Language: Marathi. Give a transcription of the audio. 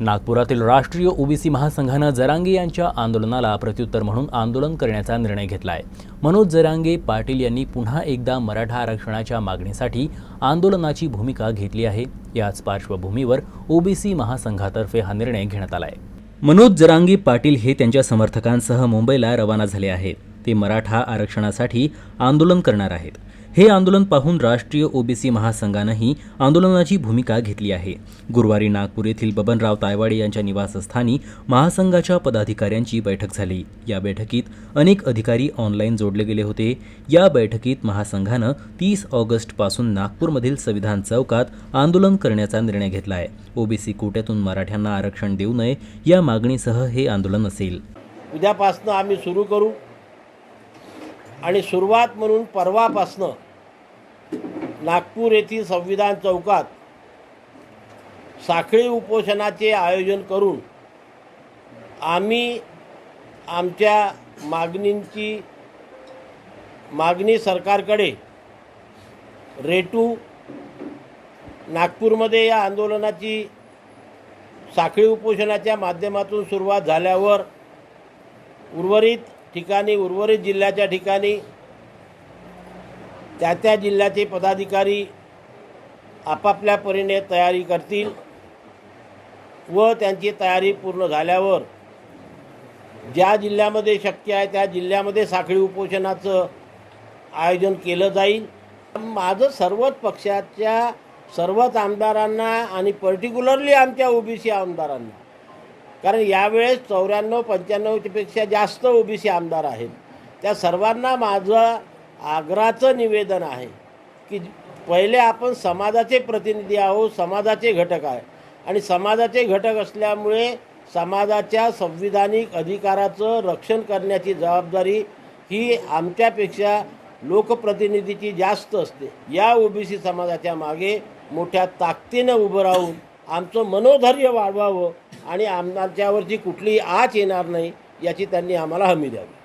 नागपुरातील राष्ट्रीय ओबीसी महासंघानं जरांगे यांच्या आंदोलनाला प्रत्युत्तर म्हणून आंदोलन करण्याचा निर्णय घेतला आहे मनोज जरांगे पाटील यांनी पुन्हा एकदा मराठा आरक्षणाच्या मागणीसाठी आंदोलनाची भूमिका घेतली आहे. याच पार्श्वभूमीवर ओबीसी महासंघातर्फे हा निर्णय घेण्यात आला आहे मनोज जरांगे पाटील हे त्यांच्या समर्थकांसह मुंबईला रवाना झाले आहेत. ते मराठा आरक्षणासाठी आंदोलन करणार आहेत. हे आंदोलन पाहून राष्ट्रीय ओबीसी महासंघानंही आंदोलनाची भूमिका घेतली आहे. गुरुवारी नागपूर येथील बबनराव तायवाडे यांच्या निवासस्थानी महासंघाच्या पदाधिकाऱ्यांची बैठक झाली. या बैठकीत अनेक अधिकारी ऑनलाईन जोडले गेले होते. या बैठकीत महासंघानं तीस ऑगस्टपासून नागपूरमधील संविधान चौकात आंदोलन करण्याचा निर्णय घेतला आहे ओबीसी कोट्यातून मराठ्यांना आरक्षण देऊ नये या मागणीसह हे आंदोलन असेल. उद्यापासून आम्ही सुरू करू. आणि सुरुवात म्हणून परवापासनं नागपूर येथील संविधान चौकात साखळी उपोषणाचे आयोजन करून आम्ही आमच्या मागणींची मागणी सरकारकडे रेटू नागपूरमध्ये या आंदोलनाची साखळी उपोषणाच्या माध्यमातून सुरुवात झाल्यावर उर्वरित ठिकाणी उर्वरित जिल्ह्याच्या ठिकाणी त्या त्या जिल्ह्याचे पदाधिकारी आपापल्या परीने तयारी करतील व त्यांची तयारी पूर्ण झाल्यावर ज्या जिल्ह्यामध्ये शक्य आहे त्या जिल्ह्यामध्ये साखळी उपोषणाचं आयोजन केलं जाईल. माझं सर्वच पक्षाच्या सर्वच आमदारांना आणि पर्टिक्युलरली आमच्या ओबीसी आमदारांना कारण यावेळेस चौऱ्याण्णव पंच्याण्णवपेक्षा जास्त ओबीसी आमदार आहेत. त्या सर्वांना माझं आग्रहाचं निवेदन आहे की पहिले आपण समाजाचे प्रतिनिधी आहोत समाजाचे घटक आहे. आणि समाजाचे घटक असल्यामुळे समाजाच्या संविधानिक अधिकाराचं रक्षण करण्याची जबाबदारी ही आमच्यापेक्षा लोकप्रतिनिधीची जास्त असते. या ओबीसी समाजाच्या मागे मोठ्या ताकदीनं उभं राहून आमचं मनोधैर्य वाढवावं आणि आमच्यावरची कुठलीही आच येणार नाही याची त्यांनी आम्हाला हमी द्यावी.